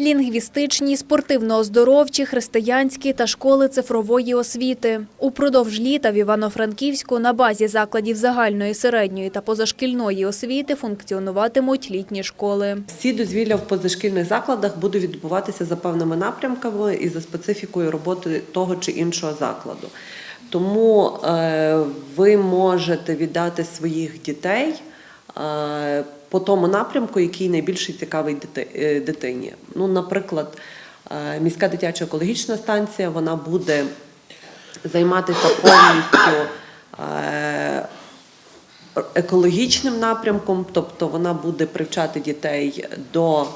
Лінгвістичні, спортивно-оздоровчі, християнські та школи цифрової освіти. Упродовж літа в Івано-Франківську на базі закладів загальної, середньої та позашкільної освіти функціонуватимуть літні школи. Всі дозвілля в позашкільних закладах будуть відбуватися за певними напрямками і за специфікою роботи того чи іншого закладу. Тому е, ви можете віддати своїх дітей е, по тому напрямку, який найбільше цікавий е, дитині. Ну, наприклад, е, міська дитяча екологічна станція вона буде займатися повністю. е, екологічним напрямком, тобто вона буде привчати дітей до,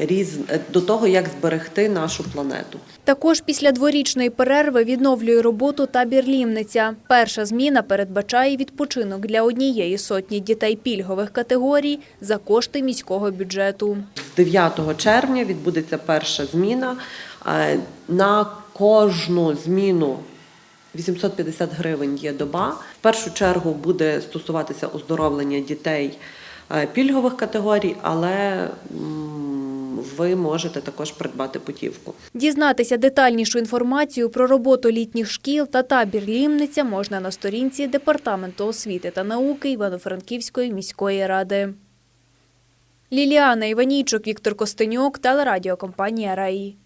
різ... до того, як зберегти нашу планету. Також після дворічної перерви відновлює роботу табір Лімниця. Перша зміна передбачає відпочинок для однієї сотні дітей пільгових категорій за кошти міського бюджету. З 9 червня відбудеться перша зміна. Е, На кожну зміну 850 гривень є доба. В першу чергу буде стосуватися оздоровлення дітей е, пільгових категорій, але ви можете також придбати путівку. Дізнатися детальнішу інформацію про роботу літніх шкіл та табір Лімниця можна на сторінці Департаменту освіти та науки Івано-Франківської міської ради. Ліліана Іванійчук, Віктор Костенюк, телерадіокомпанія «Раї».